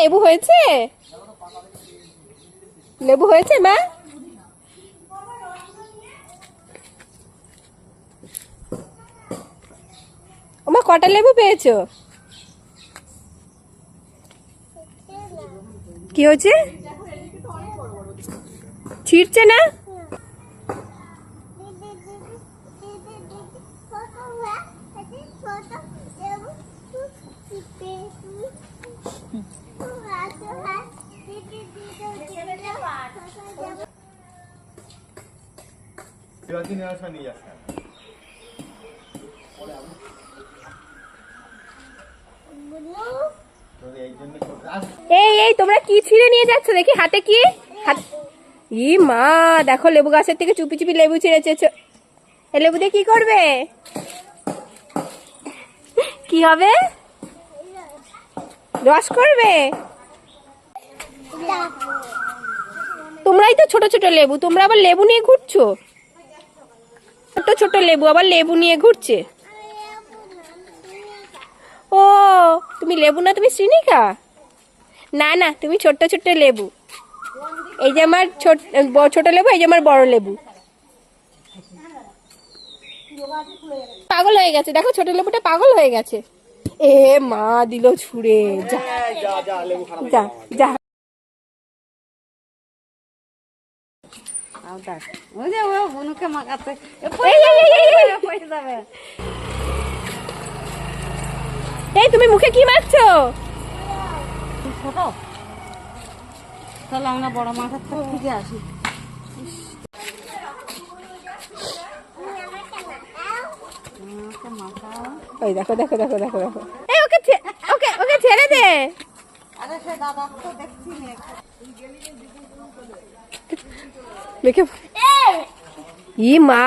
লেবু হয়েছে? লেবু হয়েছে মা? ওমা কটা লেবু পেয়েছ? কি হয়েছে? ছিঁড়ছে না? এই এই, তোমরা কি ছিঁড়ে নিয়ে যাচ্ছ? দেখি হাতে কি? ই মা, দেখো লেবু গাছের থেকে চুপি চুপি লেবু ছিঁড়েছে এ লেবু দিয়ে কি করবে? কি হবে? রস করবে? তোমরাই তো ছোট ছোট লেবু, তোমরা আবার লেবু নিয়ে ঘুরছো? ছোট ছোট লেবু আবার লেবু নিয়ে ঘুরছে। ও তুমি লেবু না তুমি শ্রীনিকা? না না তুমি ছোট্ট ছোট্ট লেবু। এই যে আমার ছোট ছোট লেবু এই যে আমার বড় লেবু। পাগল হয়ে গেছে দেখো ছোট লেবুটা পাগল হয়ে গেছে। এ মা দিল ছুঁড়ে যা যা যা। দেখ ওই যে ও বুনুকে এই, তুমি মুখে কি মারছো ছোট। তাহলে আমরা বড় মাথার থেকে আসি। ওই দেখো দেখো দেখো দেখো দেখো। এই ওকে ওকে ওকে ছেড়ে দে। দেখে। ই মা।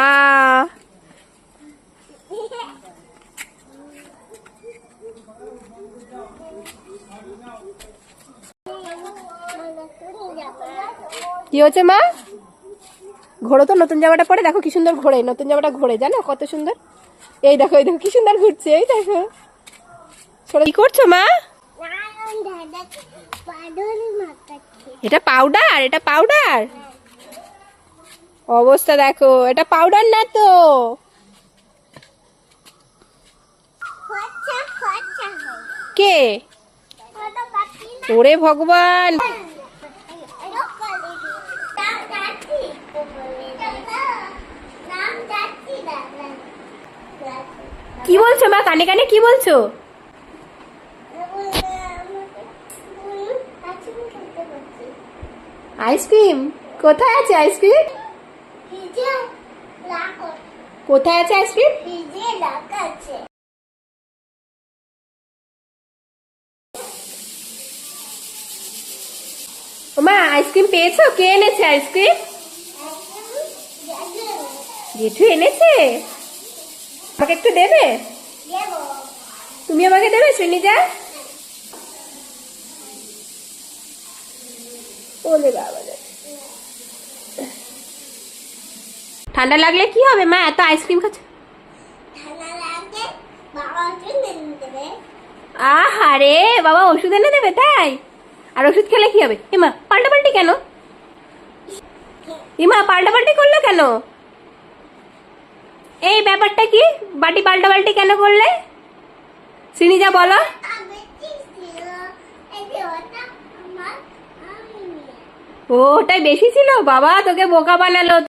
কি হচ্ছে মা? ঘোড়ো তো, নতুন জামাটা পরে দেখো কি সুন্দর ঘোরে, নতুন জামাটা ঘোরে, জানো কত সুন্দর? এই দেখো এই দেখো, কি সুন্দর ঘুরছে, এই দেখো। কি করছ মা? এটা পাউডার এটা পাউডার অবস্থা দেখো, এটা পাউডার না তো? কে? ওরে ভগবান! কি বলছো মা, কানে কানে কি বলছো? আইসক্রিম? কোথায় আছে আইসক্রিম? কোথায় আছে আইসক্রিম? মা আইসক্রিম পেয়েছ? কে এনেছে আইসক্রিম? জেঠু এনেছে? আমাকে একটু দেবে? তুমি আমাকে দেবে শ্রেণীজা ওলে বাবা ঠান্ডা লাগলে কি হবে মা? এত আইসক্রিম খাচ্ছে? আহারে বাবা ওষুধ এনে দেবে। তাই? আর ওষুধ খেলে কি হবে? এমা পাল্টাপাল্টি কেন? ইমা পাল্টাপাল্টি করলে কেন? এই ব্যাপারটা কি? বাটি পাল্টাপাল্টি কেন করলে? শ্রীনিজা বলো। ওটাই বেশি ছিল? বাবা তোকে বোকা বানালো।